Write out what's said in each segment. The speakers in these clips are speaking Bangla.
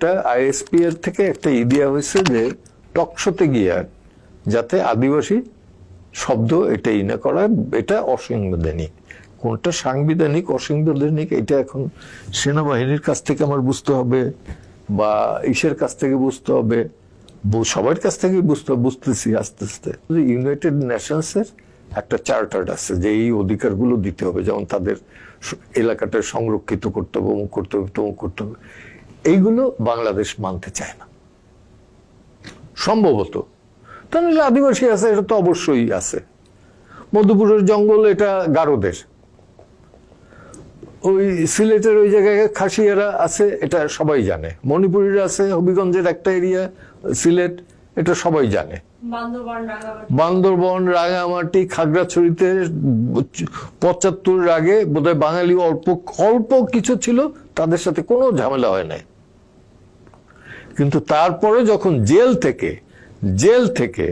একটা আইএসপি এর থেকে একটা ই দেওয়া হয়েছে যে টকশোতে গিয়ে যাতে আদিবাসী শব্দ এটা ই না করা এটা অসাংবিধানিক। কোনটা সাংবিধানিক, অসাংবিধানিক, এটা এখন সেনাবাহিনীর কাছ থেকে আমার বুঝতে হবে বা ইসের কাছ থেকে বুঝতে হবে সবার কাছ থেকে বুঝতে বুঝতেছি আস্তে আস্তে। ইউনাইটেড নেশনস এর একটা চার্টার আছে, যে এই অধিকারগুলো দিতে হবে, যেমন তাদের এলাকাটা সংরক্ষিত করতে হবে, অমুক করতে হবে, তমুক করতে হবে। এইগুলো বাংলাদেশ মানতে চায় না। সম্ভবত। তাহলে আদিবাসী আছে এটা তো অবশ্যই আছে। মধুপুরের জঙ্গল এটা গারোদের। ওই সিলেটের ওই জায়গায় খাসিয়ারা আছে এটা সবাই জানে। মণিপুরীরা আছে হবিগঞ্জের একটা এরিয়া সিলেট এটা সবাই জানে। বান্দরবন রাঙামাটি। খাগড়াছড়িতে পঁচাত্তর আগে বোধহয় বাঙালি অল্প অল্প কিছু ছিল তাদের সাথে কোনো ঝামেলা হয় নাই। কিন্তু তারপরে যখন জেল থেকে জেল থেকে,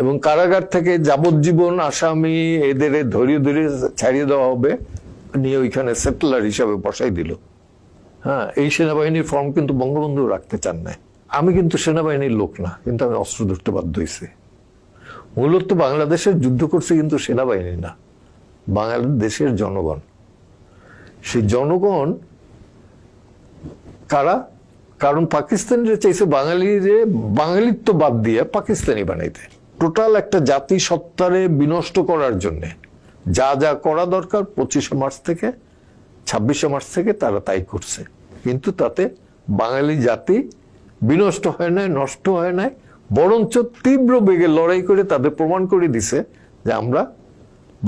এবং কারাগার থেকে যাবজ্জীবন আসামি এদের ধরিয়ে ধরিয়ে ছাড়িয়ে দেওয়া হবে, নিয়ে ওইখানে সেটেলার হিসাবে বসাই দিল। হ্যাঁ এই সেনাবাহিনীর ফর্ম কিন্তু বঙ্গবন্ধু রাখতে চান না আমি কিন্তু সেনাবাহিনীর লোক না, কিন্তু আমি অস্ত্র ধরতে বাধ্য হয়েছি। মূলত বাংলাদেশের যুদ্ধ করছে কিন্তু সেনাবাহিনী না, বাংলাদেশের জনগণ। সেই জনগণ কারা? কারণ পাকিস্তানিরা চাইছে বাঙালিরে বাঙালিত্ব বাদ দিয়ে পাকিস্তানি বানাইতে। টোটাল একটা জাতি সত্তারে বিনষ্ট করার জন্য যা যা করা দরকার, পঁচিশে মার্চ থেকে, ছাব্বিশে মার্চ থেকে তারা তাই করছে। কিন্তু তাতে বাঙালি জাতি বিনষ্ট হয় নাই, নষ্ট হয় নাই, বরঞ্চ তীব্র বেগে লড়াই করে তাদের প্রমাণ করে দিছে যে আমরা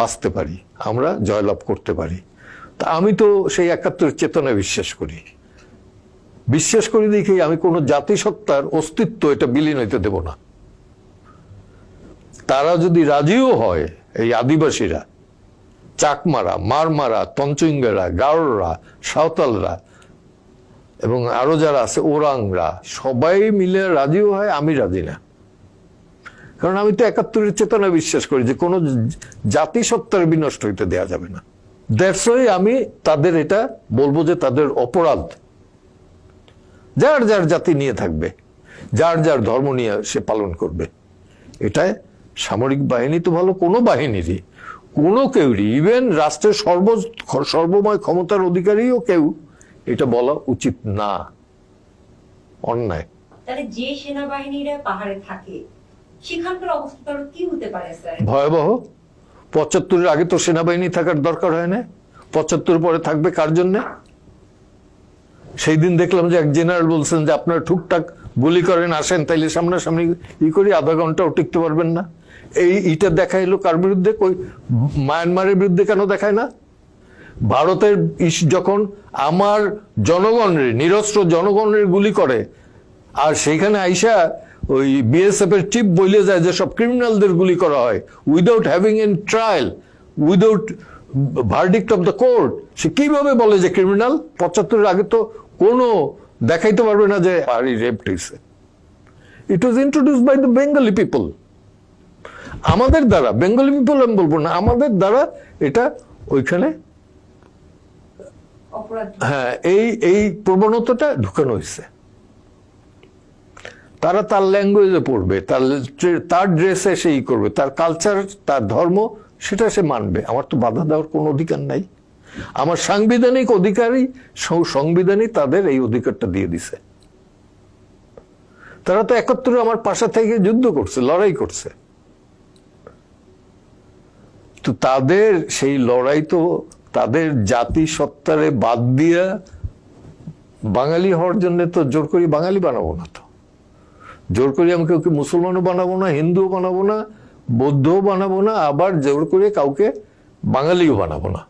বাঁচতে পারি, আমরা জয়লাভ করতে পারি। তা আমি তো সেই একাত্তরের চেতনায় বিশ্বাস করি। বিশ্বাস করি দেখি আমি কোনো জাতিসত্তার অস্তিত্ব এটা বিলীন হইতে দেব না। তারা যদি রাজিও হয়, এই আদিবাসীরা, চাকমারা, মারমারা তঞ্চুঙ্গেরা গাওড়রা সাঁওতালরা, এবং আরও যারা আছে, ওরাংরা, সবাই মিলে রাজিও হয়, আমি রাজি না। কারণ আমি তো একাত্তরের চেতনা বিশ্বাস করি যে কোনো জাতিসত্তার বিনষ্ট হইতে দেয়া যাবে না। দ্যাটস আমি তাদের এটা বলব যে তাদের অপরাধ যার যার জাতি নিয়ে থাকবে যার যার ধর্ম নিয়ে সে পালন করবে। এটাই সামরিক বাহিনী তো ভালো কোনো বাহিনীরই কোনো কেউরই ইভেন রাষ্ট্রের সর্ব সর্বময় ক্ষমতার অধিকারীও কেউ এটা বলা উচিত না। অন্যায়। তাহলে যে সেনাবাহিনীরা পাহাড়ে থাকে সেখানকার অবস্থা কি হতে পারে স্যার? ভয়াবহ। পঁচাত্তরের আগে তো সেনাবাহিনী থাকার দরকার হয় না। পঁচাত্তর পরে থাকবে কার জন্য? সেই দিন দেখলাম যে এক জেনারেল বলছেন যে আপনারা টুকটাক গুলি করেন, আসেন, তাইলে সামনাসামনি ই করি, আধা ঘন্টাও টিকতে পারবেন না। এই ইটা দেখাইলো কার বিরুদ্ধে? কই, মায়ানমারের বিরুদ্ধে কেন দেখায় না? ভারতের যখন আমার জনগণের, নিরস্ত্র জনগণের গুলি করে, আর সেইখানে আইসা ওই বিএসএফ এর চিফ বলে যায় যে সব ক্রিমিনালদের গুলি করা হয় without having an trial without verdict of the court সে কীভাবে বলে যে ক্রিমিনাল পঁচাত্তরের আগে তো কোনো দেখাইতে পারবে না যে পাহাড়ি রেপ হয়েছে it was introduce by the Bengali people আমাদের দ্বারা বেঙ্গলি পিপল আমি বলব না আমাদের দ্বারা এটা ওইখানে হ্যাঁ এই এই প্রবণতাটা ঢুকানো হয়েছে তারা তার ল্যাঙ্গুয়েজে পড়বে তার তার ড্রেসে সেই করবে তার কালচার তার ধর্ম সেটা সে মানবে। আমার তো বাধা দেওয়ার কোনো অধিকার নাই। আমার সাংবিধানিক অধিকারই সংবিধানই তাদের এই অধিকারটা দিয়ে দিছে। তারা তো একাত্তরে আমার পাশা থেকে যুদ্ধ করছে, লড়াই করছে। তো তাদের সেই লড়াই তো তাদের জাতি সত্তারে বাদ দিয়া বাঙালি হওয়ার জন্য তো জোর করি বাঙালি বানাবো না তো। জোর করি আমি কাউকে মুসলমানও বানাবো না, হিন্দুও বানাবো না, বৌদ্ধও বানাবো না, আবার জোর করে কাউকে বাঙালিও বানাবো না।